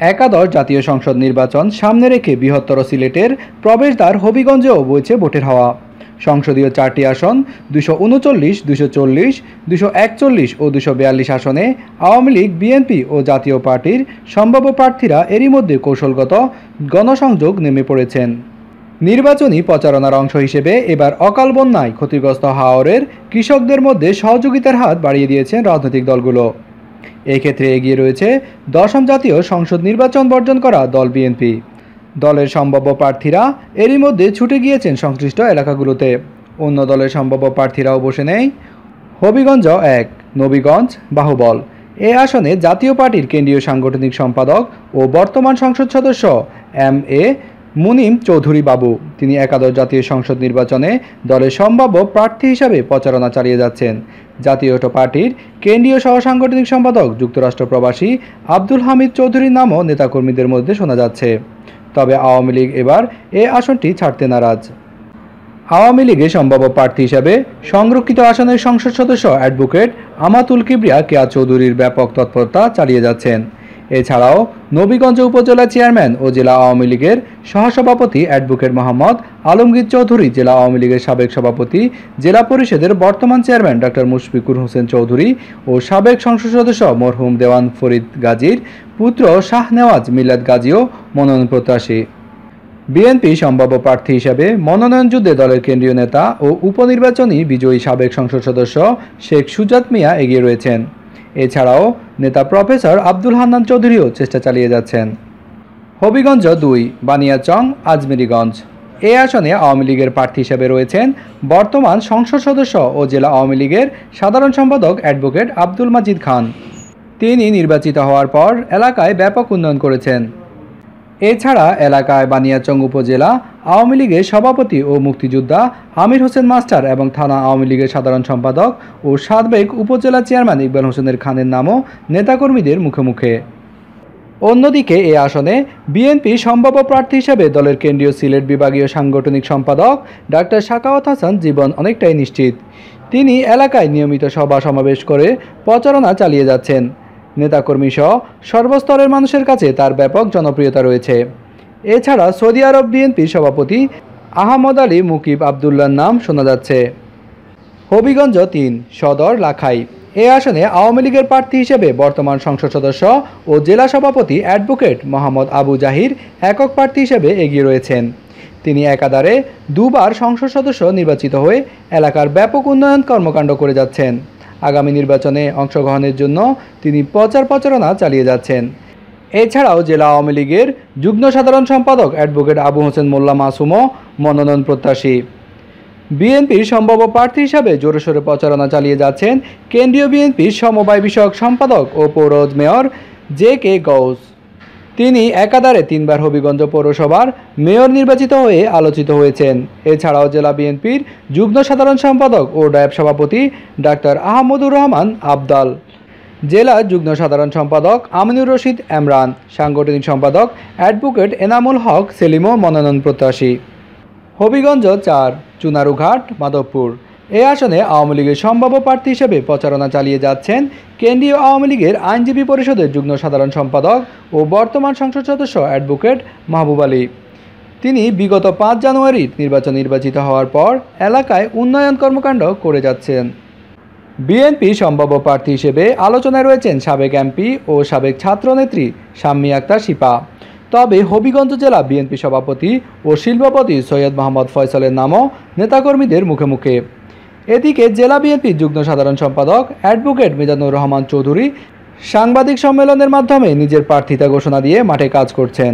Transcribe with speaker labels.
Speaker 1: একাদশ জাতীয় সংসদ নির্বাচন সামনে রেখে বৃহত্তর সিলেটের প্রবেশদ্বার হবিগঞ্জেও বইছে ভোটের হাওয়া। সংসদীয় চারটি আসন দুশো উনচল্লিশ, দুশো চল্লিশ, দুশো একচল্লিশ ও দুশো বিয়াল্লিশ আসনে আওয়ামী লীগ, বিএনপি ও জাতীয় পার্টির সম্ভাব্য প্রার্থীরা এরই মধ্যে কৌশলগত গণসংযোগ নেমে পড়েছেন। নির্বাচনী প্রচারণার অংশ হিসেবে এবার অকাল বন্যায় ক্ষতিগ্রস্ত হাওরের কৃষকদের মধ্যে সহযোগিতার হাত বাড়িয়ে দিয়েছেন রাজনৈতিক দলগুলো। এই ক্ষেত্রে এগিয়ে রয়েছে দশম জাতীয় সংসদ নির্বাচন বর্জন করা দল বিএনপি। দলের সম্ভাব্য প্রার্থীরা এরই মধ্যে ছুটে গিয়েছেন সংশ্লিষ্ট এলাকাগুলোতে। অন্য দলের সম্ভাব্য প্রার্থীরাও বসে নেই। হবিগঞ্জ এক, নবীগঞ্জ বাহুবল। এ আসনে জাতীয় পার্টির কেন্দ্রীয় সাংগঠনিক সম্পাদক ও বর্তমান সংসদ সদস্য এম এ মুনিম চৌধুরী বাবু। তিনি একাদশ জাতীয় সংসদ নির্বাচনে দলের সম্ভাব্য প্রার্থী হিসাবে প্রচারণা চালিয়ে যাচ্ছেন। জাতীয় পার্টির কেন্দ্রীয় সহসাংগঠনিক সম্পাদক, যুক্তরাষ্ট্র প্রবাসী আব্দুল হামিদ চৌধুরীর নামও নেতাকর্মীদের মধ্যে শোনা যাচ্ছে। তবে আওয়ামী লীগ এবার এ আসনটি ছাড়তে নারাজ। আওয়ামী লীগের সম্ভাব্য প্রার্থী হিসাবে সংরক্ষিত আসনের সংসদ সদস্য অ্যাডভোকেট আমাতুল কিবরিয়া কেয়া চৌধুরীর ব্যাপক তৎপরতা চালিয়ে যাচ্ছেন। এছাড়াও নবীগঞ্জ উপজেলা চেয়ারম্যান ও জেলা আওয়ামী লীগের সহসভাপতি অ্যাডভোকেট মোহাম্মদ আলমগীর চৌধুরী, জেলা আওয়ামী লীগের সাবেক সভাপতি, জেলা পরিষদের বর্তমান চেয়ারম্যান ডক্টর মুশফিকুর হোসেন চৌধুরী ও সাবেক সংসদ সদস্য মরহুম দেওয়ান ফরিদ গাজীর, পুত্র শাহ নেওয়াজ মিলাদ গাজীও মনোনয়ন প্রত্যাশী। বিএনপি সম্ভাব্য প্রার্থী হিসাবে মনোনয়ন যুদ্ধে দলের কেন্দ্রীয় নেতা ও উপনির্বাচনী বিজয়ী সাবেক সংসদ সদস্য শেখ সুজাত মিয়া এগিয়ে রয়েছেন। এছাড়াও নেতা প্রফেসর আব্দুল হান্নান চৌধুরীও চেষ্টা চালিয়ে যাচ্ছেন। হবিগঞ্জ দুই, বানিয়াচং, আজমিরিগঞ্জ। এ আসনে আওয়ামী লীগের প্রার্থী হিসেবে রয়েছেন বর্তমান সংসদ সদস্য ও জেলা আওয়ামী লীগের সাধারণ সম্পাদক অ্যাডভোকেট আব্দুল মাজিদ খান। তিনি নির্বাচিত হওয়ার পর এলাকায় ব্যাপক উন্নয়ন করেছেন। এছাড়া এলাকায় বানিয়াচং উপজেলা, আওয়ামী লীগের সভাপতি ও মুক্তিযোদ্ধা আমির হোসেন মাস্টার এবং থানা আওয়ামী লীগের সাধারণ সম্পাদক ও সাবেক উপজেলা চেয়ারম্যান ইকবাল হোসেনের খানের নামও নেতাকর্মীদের মুখে মুখে। অন্যদিকে এ আসনে বিএনপি সম্ভাব্য প্রার্থী হিসেবে দলের কেন্দ্রীয় সিলেট বিভাগীয় সাংগঠনিক সম্পাদক ডাক্তার শাকাওয়াত হাসান জীবন অনেকটাই নিশ্চিত। তিনি এলাকায় নিয়মিত সভা সমাবেশ করে প্রচারণা চালিয়ে যাচ্ছেন। নেতাকর্মী সহ সর্বস্তরের মানুষের কাছে তার ব্যাপক জনপ্রিয়তা রয়েছে। এছাড়া সৌদি আরব বিএনপির সভাপতি আহমদ আলী মুকিব আবদুল্লার নাম শোনা যাচ্ছে। হবিগঞ্জ তিন, সদর লাখাই। এ আসনে আওয়ামী লীগের প্রার্থী হিসেবে বর্তমান সংসদ সদস্য ও জেলা সভাপতি অ্যাডভোকেট মোহাম্মদ আবু জাহির একক প্রার্থী হিসেবে এগিয়ে রয়েছেন। তিনি একাধারে দুবার সংসদ সদস্য নির্বাচিত হয়ে এলাকার ব্যাপক উন্নয়ন কর্মকাণ্ড করে যাচ্ছেন। আগামী নির্বাচনে অংশগ্রহণের জন্য তিনি প্রচার প্রচারণা চালিয়ে যাচ্ছেন। এছাড়াও জেলা আওয়ামী লীগের যুগ্ম সাধারণ সম্পাদক অ্যাডভোকেট আবু হোসেন মোল্লা মাসুমও মনোনয়ন প্রত্যাশী। বিএনপির সম্ভাব্য প্রার্থী হিসাবে জোরেশোরে প্রচারণা চালিয়ে যাচ্ছেন কেন্দ্রীয় বিএনপির সমবায় বিষয়ক সম্পাদক ও পৌর মেয়র জে কে গৌস। তিনি একাধারে তিনবার হবিগঞ্জ পৌরসভার মেয়র নির্বাচিত হয়ে আলোচিত হয়েছেন। এছাড়াও জেলা বিএনপির যুগ্ম সাধারণ সম্পাদক ও ডায়েব সভাপতি ডাক্তার আহমদুর রহমান আবদাল। জেলা যুগ্ম সাধারণ সম্পাদক আমিনুর রশিদ এমরান সাংগঠনিক সম্পাদক অ্যাডভোকেট এনামুল হক সেলিমও মনোনয়ন প্রত্যাশী। হবিগঞ্জ চার, চুনারুঘাট, মাধবপুর। এই আসনে আওয়ামী লীগের সম্ভাব্য প্রার্থী হিসেবে প্রচারণা চালিয়ে যাচ্ছেন কেন্দ্রীয় আওয়ামী লীগের আইনজীবী পরিষদের যুগ্ম সাধারণ সম্পাদক ও বর্তমান সংসদ সদস্য অ্যাডভোকেট মাহবুব আলী। তিনি বিগত পাঁচ জানুয়ারি নির্বাচন নির্বাচিত হওয়ার পর এলাকায় উন্নয়ন কর্মকাণ্ড করে যাচ্ছেন। বিএনপি সম্ভাব্য প্রার্থী হিসেবে আলোচনায় রয়েছেন সাবেক এমপি ও সাবেক ছাত্রনেত্রী শাম্মী আক্তার শিপা। তবে হবিগঞ্জ জেলা বিএনপি সভাপতি ও শিল্পপতি সৈয়দ মোহাম্মদ ফয়সলের নামও নেতাকর্মীদের মুখে মুখে। এদিকে জেলা বিএনপির যুগ্ম সাধারণ সম্পাদক অ্যাডভোকেট মিজানুর রহমান চৌধুরী সাংবাদিক সম্মেলনের মাধ্যমে নিজের প্রার্থিতা ঘোষণা দিয়ে মাঠে কাজ করছেন।